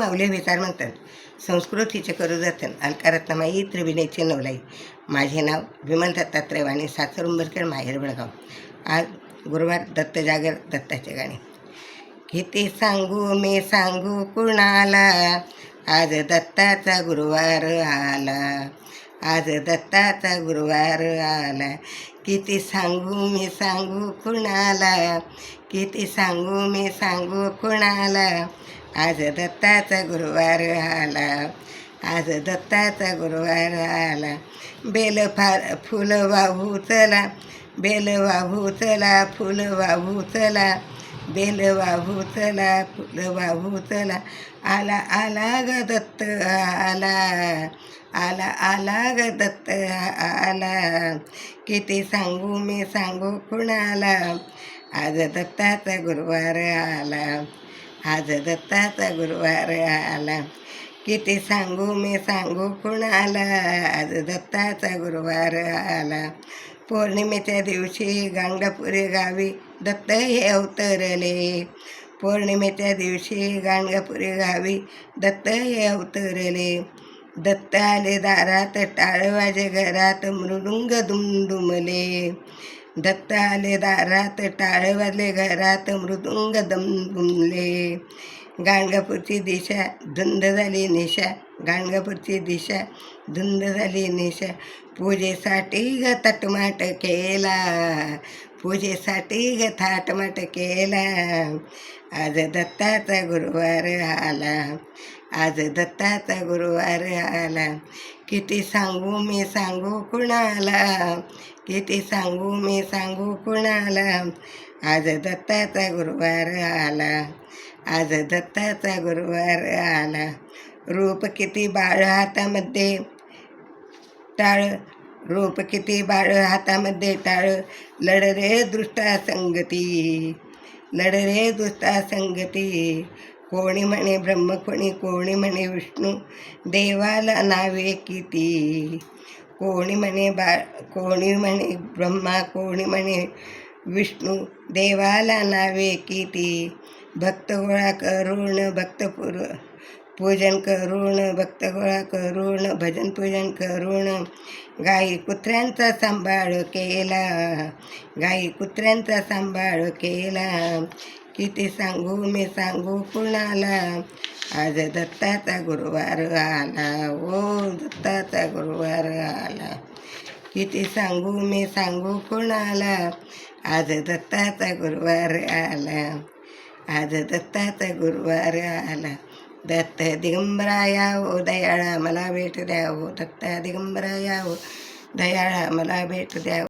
माऊले विचार म्हणतात संस्कृतीचे करू जतन अलकारत्नमाई त्रिविनेचे नवलाई. माझे नाव विमल दत्तात्रय वाणी सासर उंबरकर माहेर बेळगाव. आज गुरुवार दत्त जागर दत्ताचे गाणे. किती सांगू मी सांगू कुणाला? आज दत्ताचा गुरुवार आला. आज दत्ताचा गुरुवार आला. किती सांगू मी सांगू कुणाला? किती सांगू मी सांगू कुणाला? आज दत्ताचा गुरुवार आला. आज दत्ताचा गुरुवार आला. बेल फार फुलं वाहू चला. बेल वाहू चला फुलं वाहू चला. बेल वाहू चला फुलं वाहू चला. आला आला ग दत्त आला. आला आला ग दत्त आला. किती सांगू मी सांगू कुणाला? आज दत्ताचा गुरुवार आला. आज दत्ताचा गुरुवार आला. किती सांगू मी सांगू कुणाला? आज दत्ताचा गुरुवार आला. पौर्णिमेच्या दिवशी गाणगापुरी गावी दत्त हे अवतरले. पौर्णिमेच्या दिवशी गाणगापुरी गावी दत्त हे अवतरले. दत्त आले दारात टाळवाजे घरात मृदुंग दुमदुमले. दत्त आले दारात टाळ वाजले घरात मृदुंग दमदुमले गाणगापूरची दिशा धुंद झाली निशा. गाणगापूरची दिशा धुंद झाली निशा. पूजेसाठी ग तटमाट केला. पूजेसाठी ग थाटमाट केला. आज दत्ताचा गुरुवार आला. आज दत्ताचा गुरुवार आला. किती सांगू मी सांगू कुणाला? किती सांगू मी सांगू कुणाला? आज दत्ताचा गुरुवार आला. आज दत्ताचा गुरुवार आला. रूप किती बाळ हातामध्ये टाळ रूप किती बाळ हातामध्ये टाळ. लढ रे दृष्टा संगती लढ रे दुष्टा संगती. कोणी म्हणे ब्रह्म कोणी कोणी म्हणे विष्णू. देवाला नावे किती? कोणी म्हणे बा कोणी म्हणे ब्रह्मा कोणी म्हणे विष्णू. देवाला नावे किती? भक्त गोळा करून भक्तपूर्व पूजन करून भक्त गोळा करून भजन पूजन करून गाई कुत्र्यांचा सांभाळ केला. गाई कुत्र्यांचा सांभाळ केला. किती सांगू मी सांगू कुणाला? आज दत्ताचा गुरुवार आला. ओ दत्ताचा गुरुवार आला. किती सांगू मी सांगू कुणाला? आज दत्ताचा गुरुवार आला. आज दत्ताचा गुरुवार आला. दत्त दिगंबराया ओ दयाळा मला भेट द्या ओ दत्त दिगंबराया ओ दयाळा मला भेट द्या